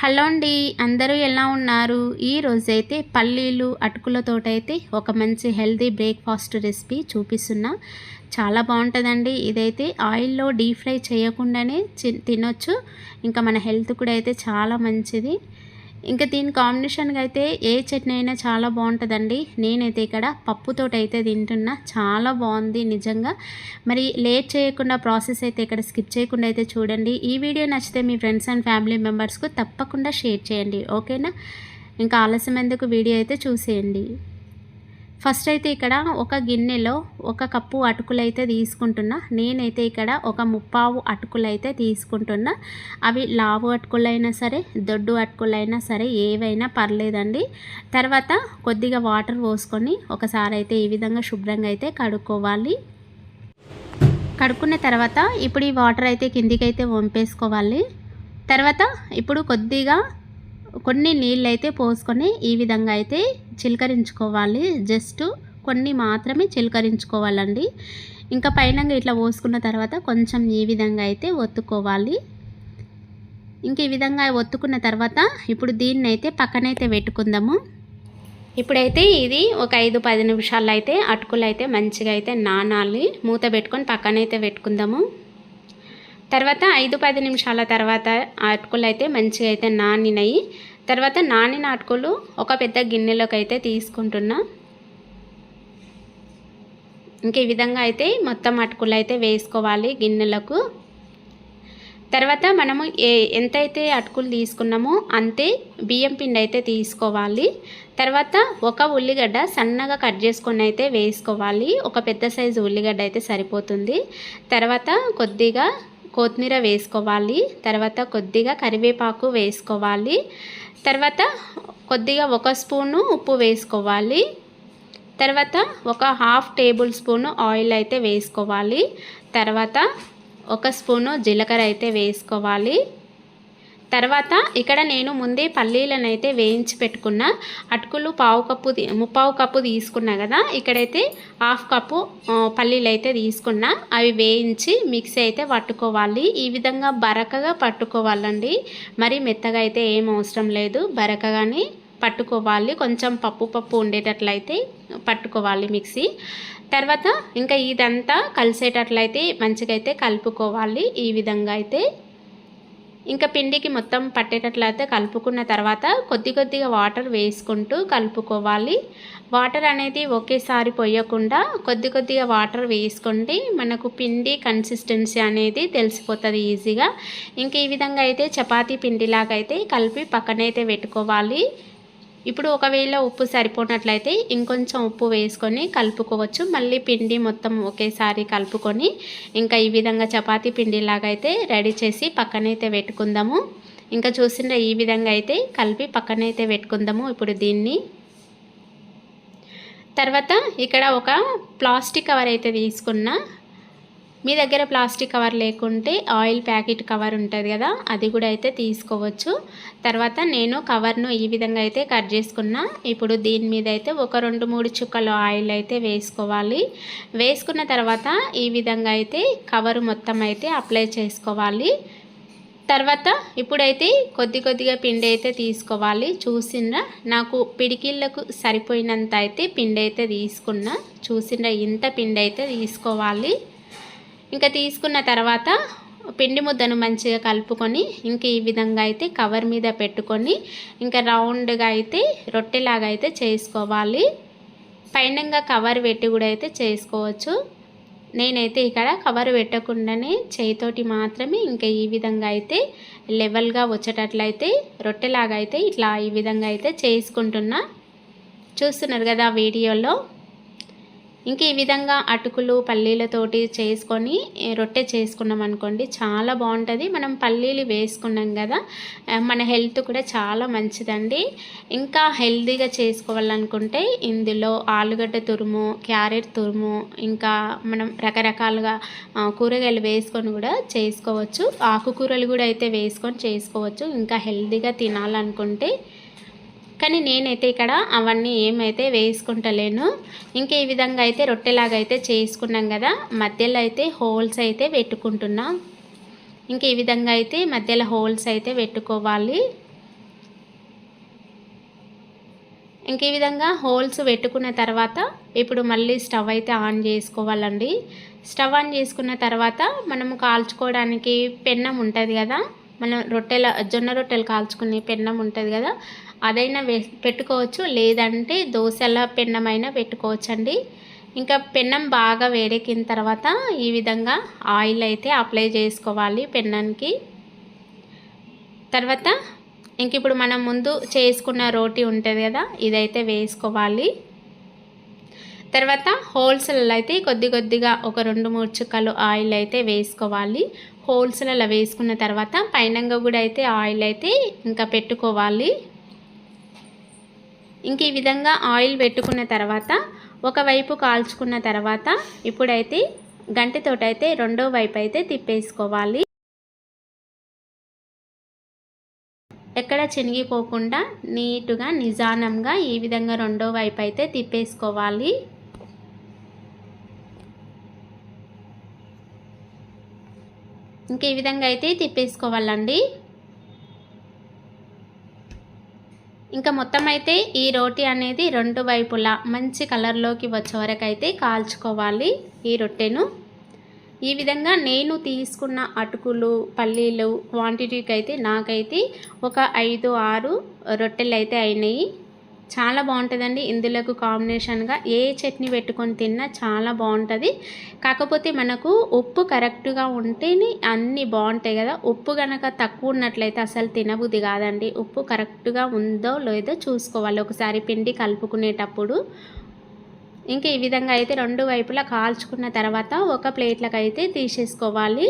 Hello అండి అందరూ ఎలా ఉన్నారు? ఈ రోజైతే పల్లీలు అటుకులతోటైతే ఒక మంచి హెల్తీ బ్రేక్ఫాస్ట్ రెసిపీ చూపిస్తున్నా. చాలా బాగుంటుందండి. ఇదైతే ఆయిల్లో డీప్ ఫ్రై చేయకుండానే తినొచ్చు. ఇంకా మన హెల్త్ కూడా అయితే చాలా మంచిది. ఇంకా దీని కాంబినేషన్గా అయితే ఏ చట్నీ అయినా చాలా బాగుంటుందండి. నేనైతే ఇక్కడ పప్పుతోటైతే తింటున్నా. చాలా బాగుంది నిజంగా. మరి లేట్ చేయకుండా ప్రాసెస్ అయితే ఇక్కడ స్కిప్ చేయకుండా అయితే చూడండి. ఈ వీడియో నచ్చితే మీ ఫ్రెండ్స్ అండ్ ఫ్యామిలీ మెంబర్స్కు తప్పకుండా షేర్ చేయండి. ఓకేనా? ఇంకా ఆలస్యం ఎందుకు? వీడియో అయితే చూసేయండి. ఫస్ట్ అయితే ఇక్కడ ఒక గిన్నెలో ఒక కప్పు అటుకులు అయితే తీసుకుంటున్నా. నేనైతే ఇక్కడ ఒక ముప్పావు అటుకులు అయితే తీసుకుంటున్నా. అవి లావు అటుకులైనా సరే దొడ్డు అటుకులైనా సరే ఏవైనా పర్లేదండి. తర్వాత కొద్దిగా వాటర్ పోసుకొని ఒకసారి అయితే ఈ విధంగా శుభ్రంగా అయితే కడుక్కోవాలి. కడుక్కున్న తర్వాత ఇప్పుడు ఈ వాటర్ అయితే కిందికి అయితే వంపేసుకోవాలి. తర్వాత ఇప్పుడు కొద్దిగా కొన్ని నీళ్ళైతే పోసుకొని ఈ విధంగా అయితే చిలకరించుకోవాలి. జస్ట్ కొన్ని మాత్రమే చిలకరించుకోవాలండి. ఇంకా పైన ఇట్లా పోసుకున్న తర్వాత కొంచెం ఈ విధంగా అయితే ఒత్తుకోవాలి. ఇంక ఈ విధంగా ఒత్తుకున్న తర్వాత ఇప్పుడు దీన్ని అయితే పక్కనైతే పెట్టుకుందాము. ఇప్పుడైతే ఇది ఒక ఐదు పది నిమిషాలు అయితే అటుకులు అయితే మంచిగా అయితే నానాలి. మూత పెట్టుకొని పక్కనైతే పెట్టుకుందాము. తర్వాత ఐదు పది నిమిషాల తర్వాత అటుకులు అయితే మంచిగా అయితే నానినాయి. తర్వాత నానిన అటుకులు ఒక పెద్ద గిన్నెలోకి అయితే తీసుకుంటున్నా. ఇంక ఈ విధంగా అయితే మొత్తం అటుకులు అయితే వేసుకోవాలి గిన్నెలకు. తర్వాత మనము ఏ ఎంతైతే అటుకులు తీసుకున్నామో అంతే బియ్యం పిండి అయితే తీసుకోవాలి. తర్వాత ఒక ఉల్లిగడ్డ సన్నగా కట్ చేసుకొని అయితే వేసుకోవాలి. ఒక పెద్ద సైజు ఉల్లిగడ్డ అయితే సరిపోతుంది. తర్వాత కొద్దిగా కొత్తిమీర వేసుకోవాలి. తర్వాత కొద్దిగా కరివేపాకు వేసుకోవాలి. తర్వాత కొద్దిగా ఒక స్పూను ఉప్పు వేసుకోవాలి. తర్వాత ఒక హాఫ్ టేబుల్ స్పూను ఆయిల్ అయితే వేసుకోవాలి. తర్వాత ఒక స్పూను జీలకర్ర అయితే వేసుకోవాలి. తర్వాత ఇక్కడ నేను ముందే పల్లీలను అయితే వేయించి పెట్టుకున్న. అటుకులు పావు కప్పు ముప్పావు కప్పు తీసుకున్నా కదా. ఇక్కడైతే హాఫ్ కప్పు పల్లీలు అయితే తీసుకున్నా. అవి వేయించి మిక్సీ అయితే పట్టుకోవాలి. ఈ విధంగా బరకగా పట్టుకోవాలండి. మరి మెత్తగా అయితే ఏం అవసరం లేదు. బరకగానే పట్టుకోవాలి. కొంచెం పప్పు పప్పు ఉండేటట్లయితే పట్టుకోవాలి మిక్సీ. తర్వాత ఇంకా ఇదంతా కలిసేటట్లయితే మంచిగా అయితే కలుపుకోవాలి. ఈ విధంగా అయితే ఇంకా పిండికి మొత్తం పట్టేటట్లయితే కలుపుకున్న తర్వాత కొద్ది కొద్దిగా వాటర్ వేసుకుంటూ కలుపుకోవాలి. వాటర్ అనేది ఒకేసారి పోయకుండా కొద్ది కొద్దిగా వాటర్ వేసుకోండి మనకు పిండి కన్సిస్టెన్సీ అనేది తెలిసిపోతుంది ఈజీగా ఇంకా ఈ విధంగా అయితే చపాతీ పిండిలాగా అయితే కలిపి పక్కనైతే పెట్టుకోవాలి. ఇప్పుడు ఒకవేళ ఉప్పు సరిపోనట్లయితే ఇంకొంచెం ఉప్పు వేసుకొని కలుపుకోవచ్చు. మళ్ళీ పిండి మొత్తం ఒకేసారి కలుపుకొని ఇంకా ఈ విధంగా చపాతీ పిండిలాగా అయితే రెడీ చేసి పక్కనైతే పెట్టుకుందాము. ఇంకా చూసిన ఈ విధంగా అయితే కలిపి పక్కనైతే పెట్టుకుందాము ఇప్పుడు దీన్ని. తర్వాత ఇక్కడ ఒక ప్లాస్టిక్ కవర్ అయితే తీసుకున్నా. మీ దగ్గర ప్లాస్టిక్ కవర్ లేకుంటే ఆయిల్ ప్యాకెట్ కవర్ ఉంటుంది కదా అది కూడా అయితే తీసుకోవచ్చు. తర్వాత నేను కవర్ను ఈ విధంగా అయితే కట్ చేసుకున్నా. ఇప్పుడు దీని మీద అయితే ఒక రెండు మూడు చుక్కలు ఆయిల్ అయితే వేసుకోవాలి. వేసుకున్న తర్వాత ఈ విధంగా అయితే కవర్ మొత్తం అయితే అప్లై చేసుకోవాలి. తర్వాత ఇప్పుడైతే కొద్ది కొద్దిగా పిండి అయితే తీసుకోవాలి. చూసిండ్రా? నాకు పిడికిళ్ళకు సరిపోయినంత అయితే పిండి అయితే తీసుకున్నా. చూసిండ్రా? ఇంత పిండి అయితే తీసుకోవాలి. ఇంకా తీసుకున్న తర్వాత పిండి ముద్దను మంచిగా కలుపుకొని ఇంక ఈ విధంగా అయితే కవర్ మీద పెట్టుకొని ఇంకా రౌండ్గా అయితే రొట్టెలాగా అయితే చేసుకోవాలి. పైనంగా కవర్ పెట్టి కూడా అయితే చేసుకోవచ్చు. నేనైతే ఇక్కడ కవర్ పెట్టకుండానే చేయితోటి మాత్రమే ఇంకా ఈ విధంగా అయితే లెవెల్గా వచ్చేటట్లయితే రొట్టెలాగా అయితే ఇట్లా ఈ విధంగా అయితే చేసుకుంటున్నా. చూస్తున్నారు కదా వీడియోలో? ఇంక ఈ విధంగా అటుకులు పల్లీలతోటి చేసుకొని రొట్టె చేసుకున్నాం అనుకోండి చాలా బాగుంటుంది. మనం పల్లీలు వేసుకున్నాం కదా మన హెల్త్ కూడా చాలా మంచిదండి. ఇంకా హెల్తీగా చేసుకోవాలనుకుంటే ఇందులో ఆలుగడ్డ తురుము క్యారెట్ తురుము ఇంకా మనం రకరకాలుగా కూరగాయలు వేసుకొని కూడా చేసుకోవచ్చు. ఆకుకూరలు కూడా అయితే వేసుకొని చేసుకోవచ్చు. ఇంకా హెల్తీగా తినాలనుకుంటే కానీ నేనైతే ఇక్కడ అవన్నీ ఏమైతే వేసుకుంటలేను. ఇంకా ఈ విధంగా అయితే రొట్టెలాగా అయితే చేసుకున్నాం కదా. మధ్యలో అయితే హోల్స్ అయితే పెట్టుకుంటున్నాం. ఇంకా ఈ విధంగా అయితే మధ్యలో హోల్స్ అయితే పెట్టుకోవాలి. ఇంక ఈ విధంగా హోల్స్ పెట్టుకున్న తర్వాత ఇప్పుడు మళ్ళీ స్టవ్ అయితే ఆన్ చేసుకోవాలండి. స్టవ్ ఆన్ చేసుకున్న తర్వాత మనము కాల్చుకోవడానికి పెన్నం ఉంటుంది కదా. మనం రొట్టెల జొన్న రొట్టెలు కాల్చుకునే పెన్నం ఉంటుంది కదా అదైనా వే పెట్టుకోవచ్చు. లేదంటే దోశల పెన్నమైనా పెట్టుకోవచ్చు అండి ఇంకా పెన్నం బాగా వేడెక్కిన తర్వాత ఈ విధంగా ఆయిల్ అయితే అప్లై చేసుకోవాలి పెన్నానికి తర్వాత ఇంక ఇప్పుడు మనం ముందు చేసుకున్న రోటీ ఉంటుంది కదా ఇదైతే వేసుకోవాలి. తర్వాత హోల్సేల్ అయితే కొద్ది కొద్దిగా ఒక రెండు మూడు చుక్కలు ఆయిల్ అయితే వేసుకోవాలి. హోల్సేల్లో వేసుకున్న తర్వాత పైనంగా కూడా అయితే ఆయిల్ అయితే ఇంకా పెట్టుకోవాలి. ఇంక ఈ విధంగా ఆయిల్ పెట్టుకున్న తర్వాత ఒకవైపు కాల్చుకున్న తర్వాత ఇప్పుడైతే గంటితోటైతే రెండో వైపు అయితే తిప్పేసుకోవాలి. ఎక్కడ చినిగిపోకుండా నీటుగా నిజానంగా ఈ విధంగా రెండో వైపు అయితే తిప్పేసుకోవాలి. ఇంకా ఈ విధంగా అయితే తిప్పేసుకోవాలండి. ఇంకా మొత్తం అయితే ఈ రోటీ అనేది రెండు వైపులా మంచి కలర్లోకి వచ్చే వరకు అయితే కాల్చుకోవాలి ఈ రొట్టెను. ఈ విధంగా నేను తీసుకున్న అటుకులు పల్లీలు క్వాంటిటీకి అయితే నాకైతే ఒక ఐదు ఆరు రొట్టెలు అయితే అయినాయి. చాలా బాగుంటుందండి. ఇందులోకి కాంబినేషన్గా ఏ చట్నీ పెట్టుకొని తిన్నా చాలా బాగుంటుంది. కాకపోతే మనకు ఉప్పు కరెక్ట్గా ఉంటేనే అన్నీ బాగుంటాయి కదా. ఉప్పు కనుక తక్కువ ఉన్నట్లయితే అసలు తినబుద్ధి కాదండి. ఉప్పు కరెక్ట్గా ఉందో లేదో చూసుకోవాలి. ఒకసారి పిండి కలుపుకునేటప్పుడు. ఇంకా ఈ విధంగా అయితే రెండు వైపులా కాల్చుకున్న తర్వాత ఒక ప్లేట్లకు అయితే తీసేసుకోవాలి.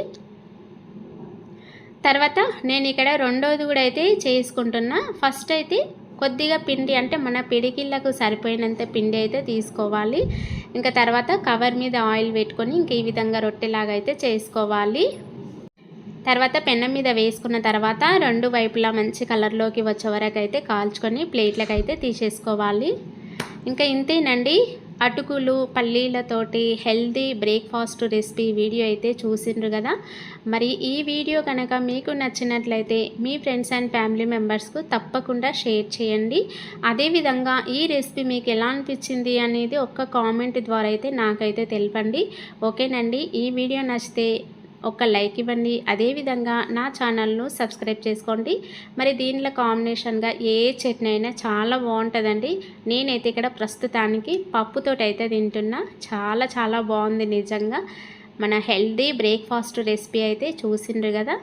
తర్వాత నేను ఇక్కడ రెండోది కూడా అయితే చేసుకుంటున్నా. ఫస్ట్ అయితే కొద్దిగా పిండి అంటే మన పిడికిళ్ళకు సరిపోయినంత పిండి అయితే తీసుకోవాలి. ఇంకా తర్వాత కవర్ మీద ఆయిల్ పెట్టుకొని ఇంక ఈ విధంగా రొట్టెలాగా అయితే చేసుకోవాలి. తర్వాత పెన్నం మీద వేసుకున్న తర్వాత రెండు వైపులా మంచి కలర్లోకి వచ్చే వరకు అయితే కాల్చుకొని ప్లేట్లకు అయితే తీసేసుకోవాలి. ఇంకా ఇంతేనండి. అటుకులు పల్లీలతోటి హెల్దీ బ్రేక్ఫాస్ట్ రెసిపీ వీడియో అయితే చూసిండ్రు కదా. మరి ఈ వీడియో కనుక మీకు నచ్చినట్లయితే మీ ఫ్రెండ్స్ అండ్ ఫ్యామిలీ మెంబర్స్కు తప్పకుండా షేర్ చేయండి. అదేవిధంగా ఈ రెసిపీ మీకు ఎలా అనిపించింది అనేది ఒక్క కామెంట్ ద్వారా అయితే నాకైతే తెలపండి. ఓకేనండి. ఈ వీడియో నచ్చితే ఒక లైక్ ఇవ్వండి. అదేవిధంగా నా ఛానల్ను సబ్స్క్రైబ్ చేసుకోండి. మరి దీనిలో కాంబినేషన్గా ఏ చట్నీ అయినా చాలా బాగుంటుందండి. నేనైతే ఇక్కడ ప్రస్తుతానికి పప్పుతోటైతే అయితే తింటున్నా. చాలా చాలా బాగుంది నిజంగా. మన హెల్దీ బ్రేక్ఫాస్ట్ రెసిపీ అయితే చూసిండ్రు కదా.